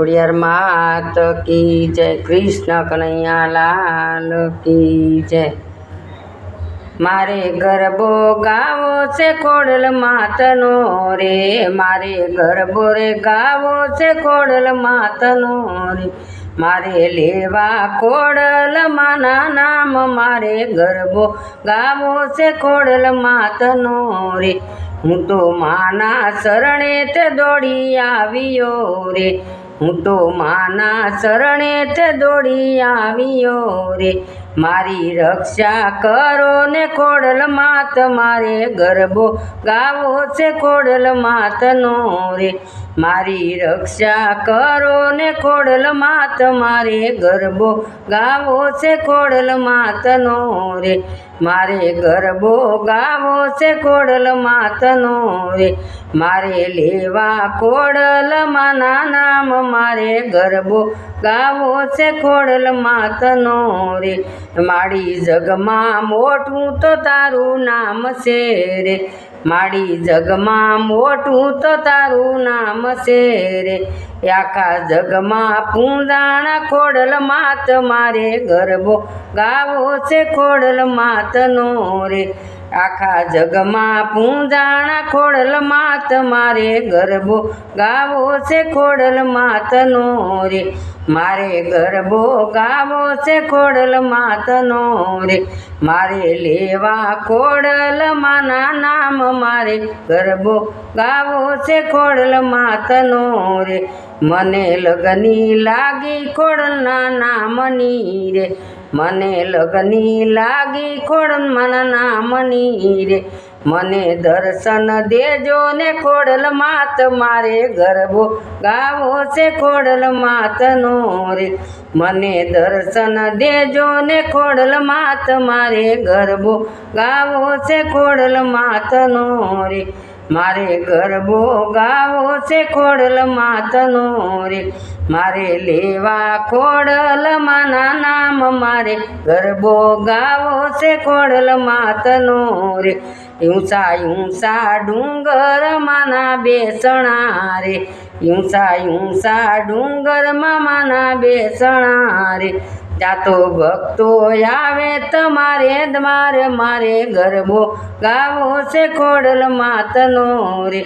ખોડિયાર માત કી જય. કૃષ્ણ કનૈયા લાલ કી જય. મારે ગરબો ગાવો છે ખોડલ માતનો રે. મારે ગરબો રે ગાવો છે ખોડલ માતનો રે. મારે લેવા ખોડલ માના નામ. મારે ગરબો ગાવો છે ખોડલ માતનો રે. હું તો માના શરણે તે દોડી આવ્યો રે. હું તો માના શરણે તે દોડી આવ્યો રે. મારી રક્ષા કરો ને ખોડલ માત, મારે ગરબો ગાવો છે ખોડલ માતનો રે. મારી રક્ષા કરો ને ખોડલ માત, મારે ગરબો ગાવો છે, ખોડલ માતનો રે. મારે ગરબો ગાવો છે, ખોડલ માતનો રે. મારે લેવા ખોડલ માના નામ, મારે ગરબો ગાવો છે, ખોડલ માતનો રે. મારી જગમાં મોટું તો તારું નામ છે રે. માડી જગમાં મોટું તો તારું નામ છે રે. આખા જગમાં પૂંજાણા ખોડલ માત મારે ગરબો ગાવો છે ખોડલ માતનો રે. આખા જગમાં પૂંજાણા ખોડલ માત મારે ગરબો ગાવો છે ખોડલ માતનો રે. મારે ગરબો ગાવો છે ખોડલ માતનો રે. મારે લેવા ખોડલ માના નામ મારે ગરબો ગાવો છે ખોડલ માતનો રે. મને લગની લાગી ખોડલના નામની રે. મને લગની લાગી ખોડ મન નામની રે. મને દર્શન દેજો ને ખોડલ માત, મારે ગરબો ગાવો છે ખોડલ માતનો રે. મને દર્શન દેજો ને ખોડલ માત, મારે ગરબો ગાવો છે ખોડલ માતનો રે. મારે ગરબો ગાવો છે ખોડલ માતનો રે. મારે લેવા ખોડલ માના નામ મારે. ગરબો ગાવો છે ખોડલ માતનો રે. ઊંચા ઊંચા ડુંગર માના બેસણા રે. ઊંચા ઊંચા ડુંગર માના બેસણા રે. ત્યાં તો ભક્તો આવે તમારે દ્વારે મારે ગરબો ગાવો છે ખોડલ માતનો રે.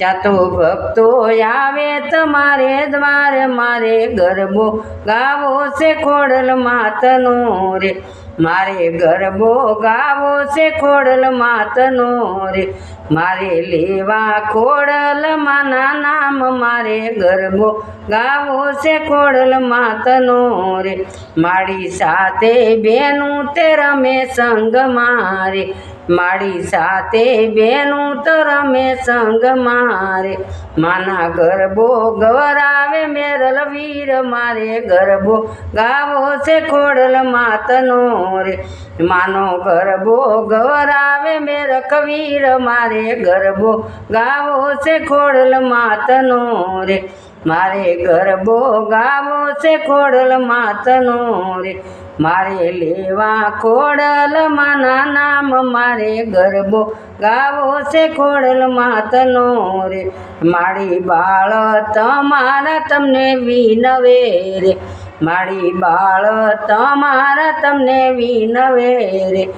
જાતો ભક્તો આવે તમારે દ્વારે મારે ગરબો ગાવો છે ખોડલ માતનો રે. મારે ગરબો ગાવો છે ખોડલ માતનો રે. મારે લેવા માના નામ મારે ગરબો ગાવો છે ખોડલ માતનો રે. મારી સાથે બેનું તે રમે સંગ મારે. મારી સાથે બેનું તો રમે સંગ મારે. માના ગરબો ગવરાવે મેરલ વીર. મારે ગરબો ગાવો છે ખોડલ માતનો રે. માનો ગરબો ગવરાવે મેર કવીર મારે ગરબો ગાવો છે ખોડલ માતનો રે. મારે ગરબો ગાવો છે ખોડલ માતનો રે. મારે લેવા ખોડલ માના નામ, મારે ગરબો ગાવો છે ખોડલ માતનો રે. મારી બાળ તમારા તમને વિનવે રે. મારી બાળ તમારા તમને વિનવે રે.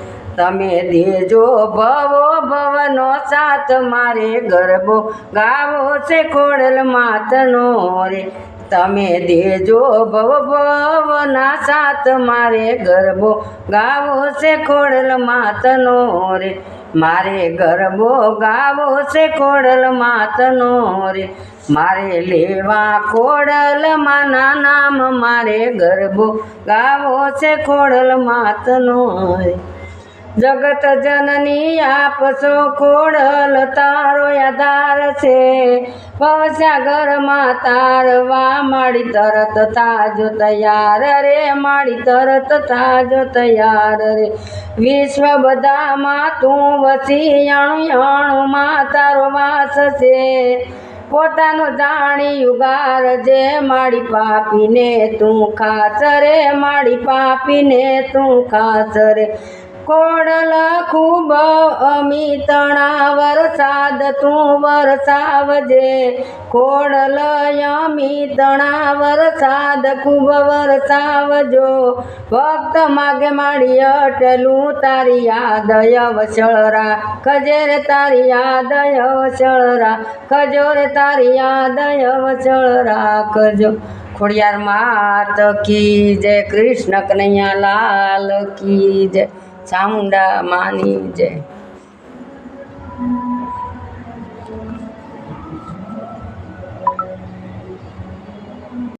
તમે દેજો ભવો ભવનો સાથ મારે ગરબો ગાવો છે ખોડલ માતનો રે. તમે દેજો ભવ ભવના સાથ મારે ગરબો ગાવો છે ખોડલ માતનો રે. મારે ગરબો ગાવો છે ખોડલ માતનો રે. મારે લેવા ખોડલ માના નામ, મારે ગરબો ગાવો છે ખોડલ માતનો રે. જગત જનની આપસો ખોડલ તારો આધાર છે. પવસાગરમાં તારવા માડી તરત તાજો તૈયાર રે માડી તરત તાજો તૈયાર રે. વિશ્વ બધામાં તું વસી, અણુ અણુમાં તારો વાસ છે. પોતાનું જાણી યુગાર જે માડી પાપીને તું ખાસ રે માડી પાપીને તું ખાસ રે. કોડલ ખૂબ અમિતણા વરસાદ તું વરસાવજે? કોડલ અમિતણા વરસાદ ખૂબ વરસાવજો? ભક્ત માગે માડી અટલું તારી યાદ અવસળરા ખજેર તારી યાદ અવસળરા ખજોર તારી યાદ અવસળરા ખજો ખોડિયાર માત કી જય કૃષ્ણ કનૈયા લાલ કી જય. ચામુંડા માની જય.